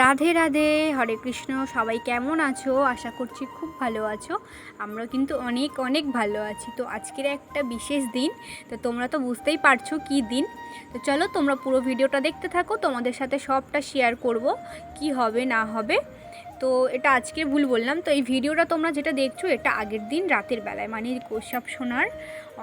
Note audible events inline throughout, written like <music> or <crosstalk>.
রাধে রাধে, হরে কৃষ্ণ, সবাই কেমন আছো? আশা করছি খুব ভালো আছো। আমরা কিন্তু অনেক অনেক ভালো আছি। তো আজকের একটা বিশেষ দিন, তো তোমরা তো বুঝতেই পারছ কি দিন। তো চলো তোমরা পুরো ভিডিওটা দেখতে থাকো, তোমাদের সাথে সবটা শেয়ার করব, কি হবে, না হবে। তো এটা আজকে ভুল বললাম। তো এই ভিডিওটা তোমরা যেটা দেখছ, এটা আগের দিন রাতের বেলায় মানে কোষাপ সোনার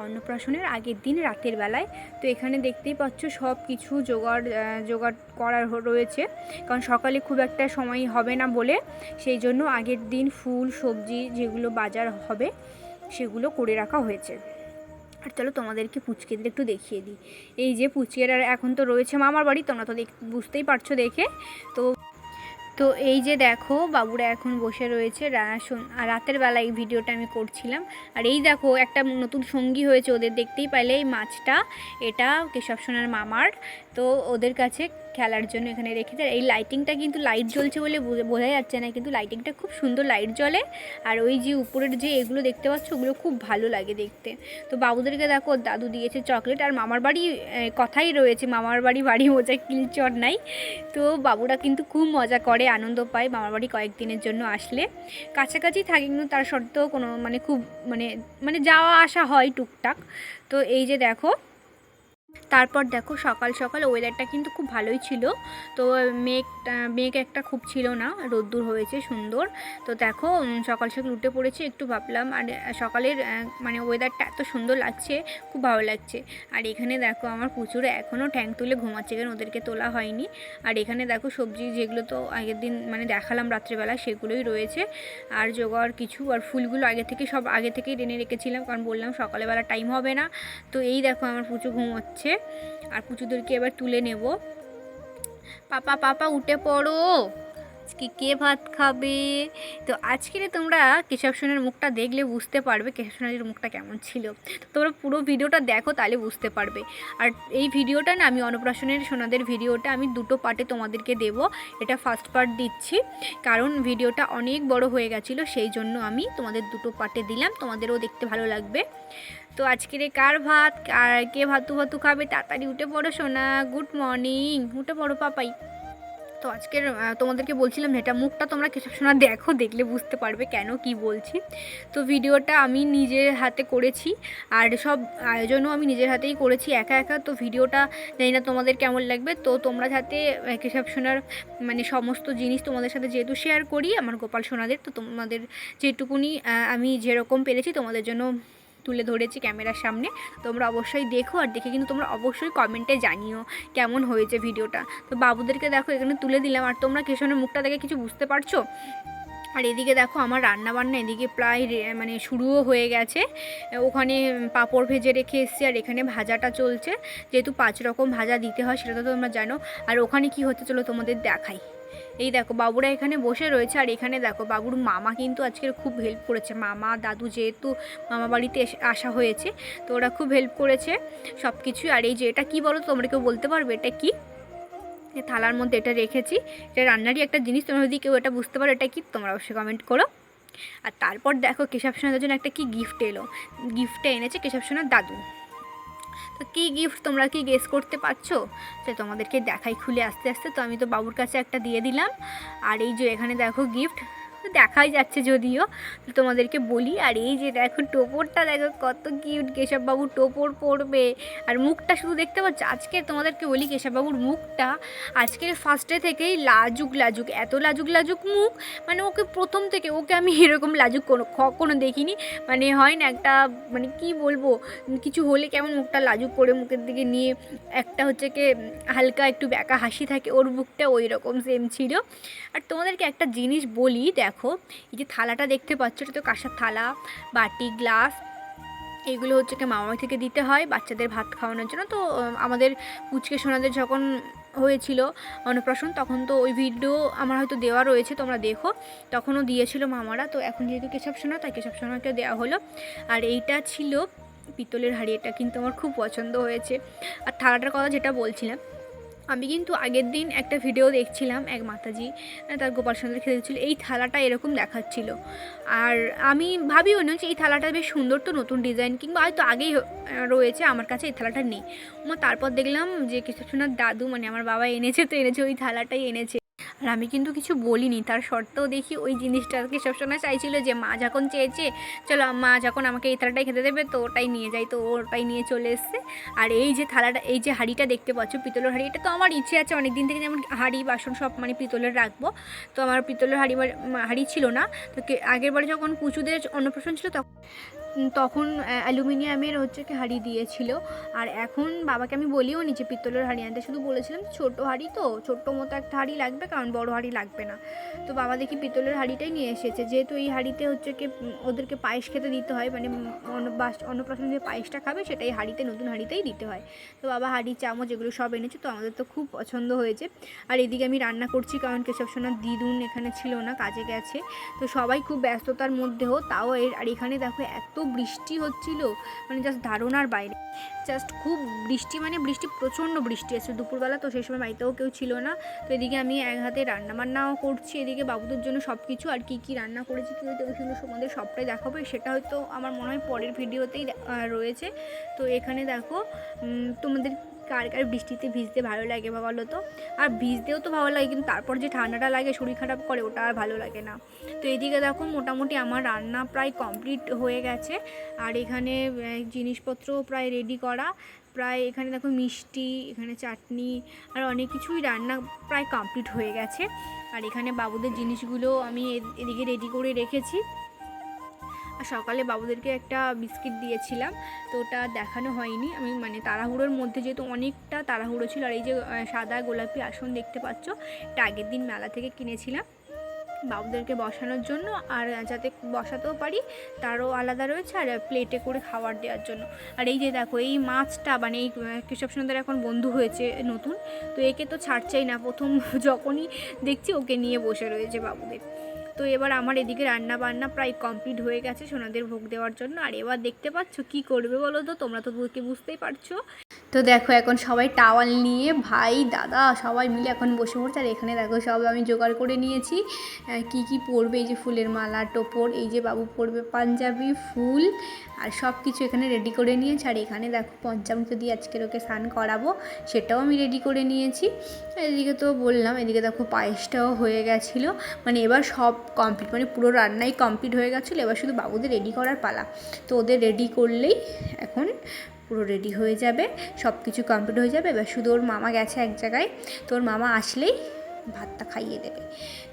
অন্নপ্রাশনের আগের দিন রাতের বেলায়। তো এখানে দেখতেই পাচ্ছ সব কিছু জোগাড় জোগাড় করার রয়েছে। কারণ সকালে খুব একটা সময় হবে না বলে, সেই জন্য আগের দিন ফুল, সবজি যেগুলো বাজার হবে, সেগুলো করে রাখা হয়েছে। আর চলো তোমাদেরকে পুচকেদের একটু দেখিয়ে দিই। এই যে পুচকেরা এখন তো রয়েছে মামার বাড়ি, তোমরা তো বুঝতেই পারছ দেখে। তো তো এই যে দেখো, বাবুরা এখন বসে রয়েছে। রাতের বেলা এই ভিডিওটা আমি করছিলাম। আর এই দেখো, একটা নতুন সঙ্গী হয়েছে ওদের, দেখতেই পাইলে এই মাছটা। এটা কেশব সোনার মামার। তো ওদের কাছে খেলার জন্য এখানে রেখে দেয়। এই লাইটিংটা কিন্তু লাইট জ্বলছে বলে বোঝা- যাচ্ছে না, কিন্তু লাইটিংটা খুব সুন্দর লাইট জ্বলে। আর ওই যে উপরের যে এগুলো দেখতে পাচ্ছ, ওগুলো খুব ভালো লাগে দেখতে। তো বাবুদেরকে দেখো, দাদু দিয়েছে চকলেট আর মামার বাড়ি কথাই রয়েছে, মামার বাড়ি বাড়ি মজা কিলচর নাই। তো বাবুরা কিন্তু খুব মজা করে, আনন্দ পায় মামার বাড়ি কয়েকদিনের জন্য আসলে। কাছাকাছি থাকে, কিন্তু তার সত্ত্বেও কোনো মানে খুব মানে মানে যাওয়া আসা হয় টুকটাক। তো এই যে দেখো তারপর দেখো সকাল সকাল ওয়েদারটা কিন্তু খুব ভালোই ছিল। তো মেঘ মেঘ একটা খুব ছিল না, রোদ্দুর হয়েছে, সুন্দর। তো দেখো সকাল সকাল উঠে পড়েছে, একটু ভাবলাম, আর সকালের মানে ওয়েদারটা এত সুন্দর লাগছে, খুব ভালো লাগছে। আর এখানে দেখো আমার প্রচুর এখনও ঠ্যাং তুলে ঘুমাচ্ছে, কারণ ওদেরকে তোলা হয়নি। আর এখানে দেখো সবজি যেগুলো তো আগের দিন মানে দেখালাম রাত্রেবেলা, সেগুলোই রয়েছে। আর জোগাড় কিছু, আর ফুলগুলো আগে থেকে সব, আগে থেকেই টেনে রেখেছিলাম, কারণ বললাম সকালবেলা টাইম হবে না। তো এই দেখো আমার পুচু ঘুমোচ্ছে। আর পুচুদেরকে এবার তুলে নেব। পাপা পাপা, উঠে পড়ো। আজকে কে ভাত খাবে? তো আজকের তোমরা কেশব মুখটা দেখলে বুঝতে পারবে কেশব মুখটা কেমন ছিল। তোমরা পুরো ভিডিওটা দেখো, তাহলে বুঝতে পারবে। আর এই ভিডিওটা না, আমি অন্নপ্রাশনের সোনাদের ভিডিওটা আমি দুটো পার্টে তোমাদেরকে দেব। এটা ফার্স্ট পার্ট দিচ্ছি, কারণ ভিডিওটা অনেক বড় হয়ে গেছিল, সেই জন্য আমি তোমাদের দুটো পার্টে দিলাম। তোমাদেরও দেখতে ভালো লাগবে। তো আজকের কার ভাত? আর কে ভাতু ভাতু খাবে? তাড়াতাড়ি উঠে পড়ো, সোনা। গুড মর্নিং উঠে পড়ো, পাপাই। তো আজকের তোমাদেরকে বলছিলাম এটা মুখটা তোমরা কেসব শোনা দেখো, দেখলে বুঝতে পারবে কেন, কি বলছি। তো ভিডিওটা আমি নিজের হাতে করেছি, আর সব আয়োজনও আমি নিজের হাতেই করেছি, একা একা। তো ভিডিওটা জানি না তোমাদের কেমন লাগবে। তো তোমরা যাতে কেশব সোনার মানে সমস্ত জিনিস তোমাদের সাথে যেহেতু শেয়ার করি, আমার গোপাল সোনাদের, তো তোমাদের যেটুকুনি আমি যেরকম পেরেছি তোমাদের জন্য তুলে ধরেছি ক্যামেরার সামনে। তোমরা অবশ্যই দেখো আর দেখে কিন্তু তোমরা অবশ্যই কমেন্টে জানিও কেমন হয়েছে ভিডিওটা। তো বাবুদেরকে দেখো, এখানে তুলে দিলাম। আর তোমরা কেশনের মুখটা দেখে কিছু বুঝতে পারছ? আর এদিকে দেখো, আমার রান্না বান্না এদিকে প্রায় মানে শুরুও হয়ে গেছে। ওখানে পাঁপড় ভেজে রেখে এসেছি আর এখানে ভাজাটা চলছে। যেহেতু পাঁচ রকম ভাজা দিতে হয়, সেটা তো তোমরা জানো। আর ওখানে কি হতে চলো তোমাদের দেখাই। এই দেখো, বাবুরা এখানে বসে রয়েছে, আর এখানে দেখো, বাবুর মামা কিন্তু আজকের খুব হেল্প করেছে। মামা, দাদু যেহেতু মামা বাড়িতে আসা হয়েছে, তো ওরা খুব হেল্প করেছে সব কিছুই আর এই যে এটা কী বলো তোমরা কেউ বলতে পারবে? এটা কি? থালার মধ্যে এটা রেখেছি। এটা রান্নারই একটা জিনিস, তোমরা যদি কেউ এটা বুঝতে পারো, এটা কি? তোমরা অবশ্যই কমেন্ট করো। আর তারপর দেখো কেশব সোনাদের জন্য একটা কি গিফট এলো? গিফটটা এনেছে কেশব সোনার দাদু। তো কী গিফট তোমরা কি গেস করতে পারছ? সে তোমাদেরকে দেখাই খুলে আস্তে আস্তে। তো আমি তো বাবুর কাছে একটা দিয়ে দিলাম। আর এই যে এখানে দেখো গিফট দেখাই যাচ্ছে যদিও তোমাদেরকে বলি, আর এই যে দেখো টোপরটা, দেখো কত কিউট কেশববাবু টোপর পরবে। আর মুখটা শুধু দেখতে পাচ্ছ? আজকে তোমাদেরকে বলি কেশববাবুর মুখটা আজকের ফার্স্টে থেকেই লাজুক লাজুক, এত লাজুক লাজুক মুখ মানে ওকে প্রথম থেকে, ওকে আমি এরকম লাজুক কোনো, কখনো দেখিনি। মানে হয় না একটা মানে কি বলব, কিছু হলে কেমন মুখটা লাজুক করে মুখের দিকে নিয়ে, একটা হচ্ছে কি, হালকা একটু ব্যাকা হাসি থাকে, ওর মুখটা ওই রকম সেম ছিল। আর তোমাদেরকে একটা জিনিস বলি, দেখো এই যে থালাটা দেখতে পাচ্ছ, এটা তো কাঁসার থালা, বাটি, গ্লাস। এগুলো হচ্ছে কি মামা থেকে দিতে হয় বাচ্চাদের ভাত খাওয়ানোর জন্য। তো আমাদের পুচকে সোনাদের যখন হয়েছিল অন্নপ্রাশন, তখন তো ওই ভিডিও আমার হয়তো দেওয়া রয়েছে, তোমরা দেখো। তখনও দিয়েছিল মামারা। তো এখন যেহেতু কেশব সোনা, তাই কেশব সোনাকে দেওয়া হলো। আর এইটা ছিল পিতলের হাঁড়ি, এটা কিন্তু আমার খুব পছন্দ হয়েছে। আর থালাটার কথা যেটা বলছিলাম আমি কিন্তু আগের দিন একটা ভিডিও দেখছিলাম এক মাতাজি তার গোপাল সুন্দর খেতে দিচ্ছিল। এই থালাটা এরকম দেখাচ্ছিল। আর আমি ভাবিও না যে এই থালাটা বেশ সুন্দর তো নতুন ডিজাইন কিংবা হয়তো আগেই রয়েছে, আমার কাছে এই থালাটা নেই। তারপর দেখলাম যে কিছু দাদু মানে আমার বাবা এনেছে তো, এনেছে, ওই থালাটাই এনেছে। আর আমি কিন্তু কিছু বলিনি। তার সত্ত্বেও দেখি ওই জিনিসটাকে সবসময় চাইছিল যে, মা যখন চেয়েছে, চলো মা যখন আমাকে এই থালাটাই খেতে দেবে, তো ওটাই নিয়ে যাই। তো ওটাই নিয়ে চলে এসছে। আর এই যে থালাটা, এই যে হাঁড়িটা দেখতে পাচ্ছ, পিতলের হাঁড়ি, এটা তো আমার ইচ্ছে আছে অনেক দিন থেকে যেমন হাঁড়ি, বাসন সব মানে পিতলের রাখব। তো আমার পিতলের হাঁড়ি বা- হাঁড়ি ছিল না। তো আগের বারে যখন পুচুদের অন্নপ্রাশন ছিল তখন তখন অ্যালুমিনিয়ামের হচ্ছে কি হাঁড়ি দিয়েছিল। আর এখন বাবাকে আমি বলিও নি যে পিতলের হাঁড়ি আনতে। শুধু বলেছিলাম ছোটো হাঁড়ি তো, ছোট্ট মতো একটা হাঁড়ি লাগবে, কারণ বড় হাঁড়ি লাগবে না। তো বাবা দেখি পিতলের হাঁড়িটাই নিয়ে এসেছে। যেহেতু এই হাঁড়িতে হচ্ছে কি ওদেরকে পায়েস খেতে দিতে হয় মানে অন্নপ্রাশন যে পায়েসটা খাবে সেটাই হাঁড়িতে, নতুন হাঁড়িতেই দিতে হয়। তো বাবা হাঁড়ি, চামচ এগুলো সব এনেছে, তো আমাদের তো খুব পছন্দ হয়েছে। আর এদিকে আমি রান্না করছি, কারণ কেশব সোনার দিদুন এখানে ছিল না, কাজে গেছে। তো সবাই খুব ব্যস্ততার মধ্যেও তাও এর, আর এখানে দেখো এত বৃষ্টি হচ্ছিল মানে জাস্ট ধারণার বাইরে। জাস্ট খুব বৃষ্টি মানে বৃষ্টি, প্রচণ্ড বৃষ্টি আছে দুপুরবেলা তো সেই সময় বাড়িতেও কেউ ছিল না। তো এদিকে আমি এক হাতে রান্না বান্নাও করছি, এদিকে বাবুদের জন্য সব কিছু আর কী কী রান্না করেছি, কী হয়তো সেগুলো তোমাদের সবটাই দেখাবে। সেটা হয়তো আমার মনে হয় পরের ভিডিওতেই রয়েছে। তো এখানে দেখো তোমাদের কার কার বৃষ্টিতে ভিজতে ভালো লাগে বা বলো তো? আর ভিজতেও তো ভালো লাগে, কিন্তু তারপর যে ঠান্ডাটা লাগে, শরীর খারাপ করে, ওটা আর ভালো লাগে না। তো এদিকে দেখো, মোটামুটি আমার রান্না প্রায় কমপ্লিট হয়ে গেছে। আর এখানে জিনিসপত্র প্রায় রেডি করা। প্রায় এখানে দেখো মিষ্টি, এখানে চাটনি, আর অনেক কিছুই রান্না প্রায় কমপ্লিট হয়ে গেছে। আর এখানে বাবুদের জিনিসগুলো আমি এদিকে রেডি করে রেখেছি। সকালে বাবুদেরকে একটা বিস্কিট দিয়েছিলাম, তো ওটা দেখানো হয়নি। আমি মানে তাড়াহুড়োর মধ্যে যেহেতু অনেকটা তাড়াহুড়ো ছিল, আর এই যে সাদা গোলাপি আসন দেখতে পাচ্ছ, এটা আগের দিন মেলা থেকে কিনেছিলাম বাবুদেরকে বসানোর জন্য। আর যাতে বসাতেও পারি, তারও আলাদা রয়েছে, আর প্লেটে করে খাবার দেওয়ার জন্য। আর এই যে দেখো, এই মাছটা মানে এই কেশব সুন্দর এখন বন্ধু হয়েছে নতুন, তো একে তো ছাড়ছেই না। প্রথম <laughs> যখনই দেখছি, ওকে নিয়ে বসে রয়েছে বাবুদের। তো এবার আমার এদিকে রান্না বান্না প্রায় কমপ্লিট হয়ে গেছে সোনাদের ভোগ দেওয়ার জন্য। আর এবার দেখতে পাচ্ছ কি করবে বলো তো? তোমরা তো বুঝতে বুঝতেই পারছ। তো দেখো এখন সবাই টাওয়াল নিয়ে, ভাই, দাদা সবাই মিলে এখন বসে পড়ছে। আর এখানে দেখো সব আমি জোগাড় করে নিয়েছি। কি কি পরবে এই যে ফুলের মালা, টোপর, এই যে বাবু পরবে পাঞ্জাবি, ফুল আর সব কিছু এখানে রেডি করে নিয়েছি। আর এখানে দেখো পঞ্চামৃত দিয়ে আজকের ওকে স্নান করাবো, সেটাও আমি রেডি করে নিয়েছি। এদিকে তো বললাম, এদিকে দেখো পায়েসটাও হয়ে গেছিল। মানে এবার সব কমপ্লিট মানে পুরো রান্নাই কমপ্লিট হয়ে গেছিল। এবার শুধু বাবুদের রেডি করার পালা। তো ওদের রেডি করলেই এখন পুরো রেডি হয়ে যাবে সব কিছু কমপ্লিট হয়ে যাবে। এবার শুধু ওর মামা গেছে এক জায়গায়, তো ওর মামা আসলেই ভাতটা খাইয়ে দেবে।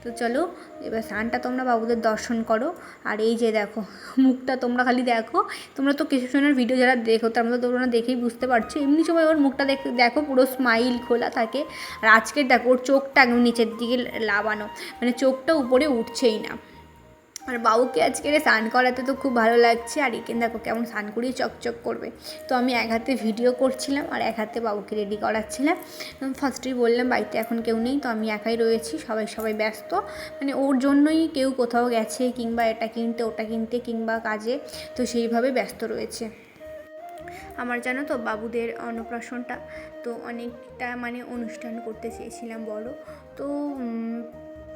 তো চলো, এবার স্নানটা তোমরা বাবুদের দর্শন করো। আর এই যে দেখো, মুখটা তোমরা খালি দেখো। তোমরা তো কিছু সময়ের ভিডিও যারা দেখো, তার মধ্যে তোমরা দেখেই বুঝতে পারছ। এমনি সময় ওর মুখটা দেখ, দেখো, পুরো স্মাইল খোলা থাকে। আর আজকের দেখো, ওর চোখটা একদম নিচের দিকে লাবানো। মানে চোখটা উপরে উঠছেই না। আর বাবুকে আজকে স্নান করাতে তো খুব ভালো লাগছে, আর এখানে দেখো কেমন স্নান করিয়ে চকচক করবে। তো আমি এক হাতে ভিডিও করছিলাম, আর এক হাতে বাবুকে রেডি করাচ্ছিলাম। ফার্স্টেই বললাম, বাড়িতে এখন কেউ নেই, তো আমি একাই রয়েছি, সবাই সবাই ব্যস্ত। মানে ওর জন্যই কেউ কোথাও গেছে, কিংবা এটা কিনতে, ওটা কিনতে, কিংবা কাজে, তো সেইভাবে ব্যস্ত রয়েছে। আমার জানো তো, বাবুদের অন্নপ্রাশনটা তো অনেকটা মানে অনুষ্ঠান করতে চেয়েছিলাম বড় তো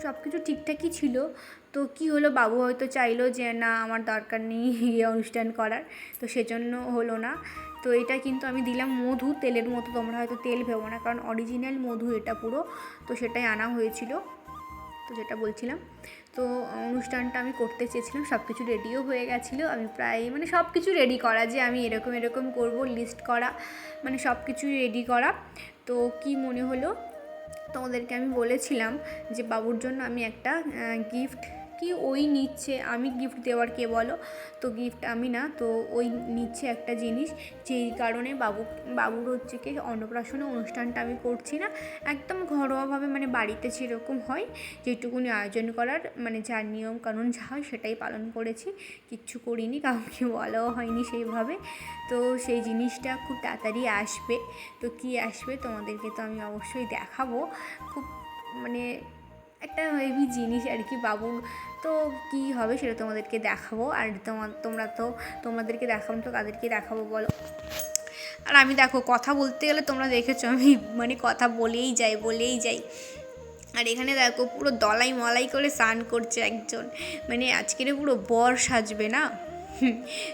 সব কিছু ঠিকঠাকই ছিল। তো কি হলো? বাবু হয়তো চাইলো যে, না, আমার দরকার নেই <laughs> ইয়ে অনুষ্ঠান করার। তো সেজন্য হলো না। তো এটা কিন্তু আমি দিলাম মধু, তেলের মতো। তোমরা হয়তো তেল ভেবো না, কারণ অরিজিনাল মধু এটা পুরো। তো সেটাই আনা হয়েছিল। তো যেটা বলছিলাম। তো অনুষ্ঠানটা আমি করতে চেয়েছিলাম সব কিছু রেডিও হয়ে গেছিল। আমি প্রায় মানে সব কিছু রেডি করা যে, আমি এরকম এরকম করব লিস্ট করা মানে সব কিছুই রেডি করা। তো কি মনে হলো? তোমাদেরকে আমি বলেছিলাম যে বাবুর জন্য আমি একটা গিফট কি ওই নিচ্ছে, আমি গিফট দেওয়ার কে বলো? তো গিফট আমি না, তো ওই নিচ্ছে একটা জিনিস, যেই কারণে বাবু, বাবুর হচ্ছে কি অন্নপ্রাশনে অনুষ্ঠানটা আমি করছি না। একদম ঘরোয়াভাবে মানে বাড়িতে যেরকম হয়, যেটুকুনি আয়োজন করার মানে যার নিয়ম কানুন যা হয় সেটাই পালন করেছি। কিচ্ছু করিনি, কাউকে বলাও হয়নি সেইভাবে। তো সেই জিনিসটা খুব তাড়াতাড়ি আসবে। তো কি আসবে তোমাদেরকে তো আমি অবশ্যই দেখাবো। খুব মানে একটা হেভি জিনিস আর কি বাবুর তো কি হবে সেটা তোমাদেরকে দেখাবো। আর তোমার তোমরা তো তোমাদেরকে দেখাবো, তো কাদেরকে দেখাবো বলো। আর আমি দেখো, কথা বলতে গেলে তোমরা দেখেছ, আমি মানে কথা বলেই যাই বলেই যাই। আর এখানে দেখো, পুরো দলাই মলাই করে স্নান করছে একজন। মানে আজকের পুরো বর সাজবে না?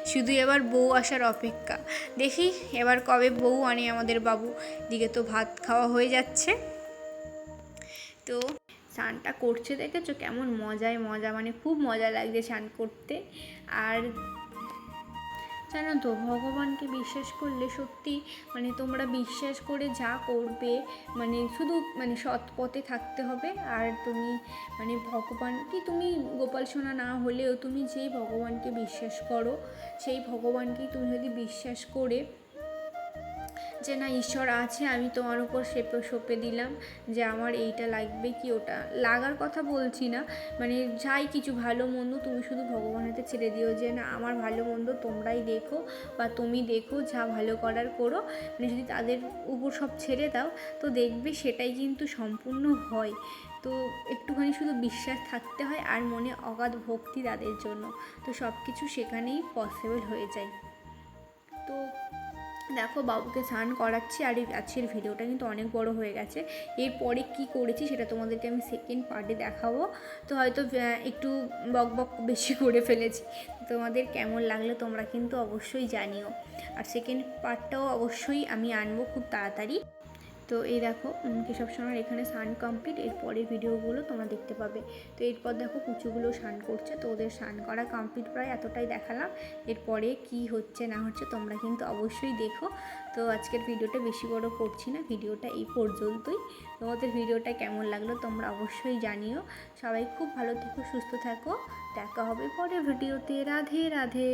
শুধু এবার বউ আসার অপেক্ষা। দেখি এবার কবে বউ আনে আমাদের বাবু। দিকে তো ভাত খাওয়া হয়ে যাচ্ছে। তো স্নানটা করছে দেখেছ? কেমন মজায় মজা মানে খুব মজা লাগছে স্নান করতে। আর জানো তো, ভগবানকে বিশ্বাস করলে সত্যি মানে তোমরা বিশ্বাস করে যা করবে মানে শুধু মানে সৎ পথে থাকতে হবে। আর তুমি মানে ভগবান, কি তুমি গোপাল সোনা না হলেও তুমি যেই ভগবানকে বিশ্বাস করো, সেই ভগবানকেই তুমি যদি বিশ্বাস করে যে না, ঈশ্বর আছে, আমি তোমার উপর সেপে, সঁপে দিলাম যে আমার এইটা লাগবে কি ওটা। লাগার কথা বলছি না মানে যাই কিছু ভালো মন্দ, তুমি শুধু ভগবানের ছেড়ে দিও যে না, আমার ভালো মন্দ তোমরাই দেখো বা তুমি দেখো যা ভালো করার করো। মানে যদি তাদের উপর সব ছেড়ে দাও, তো দেখবে সেটাই কিন্তু সম্পূর্ণ হয়। তো একটুখানি শুধু বিশ্বাস থাকতে হয় আর মনে অগাধ ভক্তি তাদের জন্য। তো সব কিছু সেখানেই পসিবল হয়ে যায়। তো দেখো বাবুকে স্নান করাচ্ছি আর এই আজকের ভিডিওটা কিন্তু অনেক বড় হয়ে গেছে। এরপরে কি করেছি সেটা তোমাদেরকে আমি সেকেন্ড পার্টে দেখাবো। তো হয়তো একটু বক বক বেশি করে ফেলেছি। তোমাদের কেমন লাগল তোমরা কিন্তু অবশ্যই জানিও। আর সেকেন্ড পার্টটাও অবশ্যই আমি আনব খুব তাড়াতাড়ি। তো এই দেখো কেশব সোনার এখানে সান কমপ্লিট এর পরের ভিডিওগুলো তোমরা দেখতে পাবে। তো এরপর দেখো কুচুগুলো সান করছে, তো ওদের সান করা কমপ্লিট প্রায় এতটাই দেখালাম। এরপরে কি হচ্ছে, না হচ্ছে তোমরা কিন্তু অবশ্যই দেখো। তো আজকের ভিডিওটা বেশি বড় করছি না, ভিডিওটা এই পর্যন্তই। তোমাদের ভিডিওটা কেমন লাগল তোমরা অবশ্যই জানিও। সবাই খুব ভালো থেকো, সুস্থ থাকো। দেখা হবে পরের ভিডিওতে। রাধে রাধে।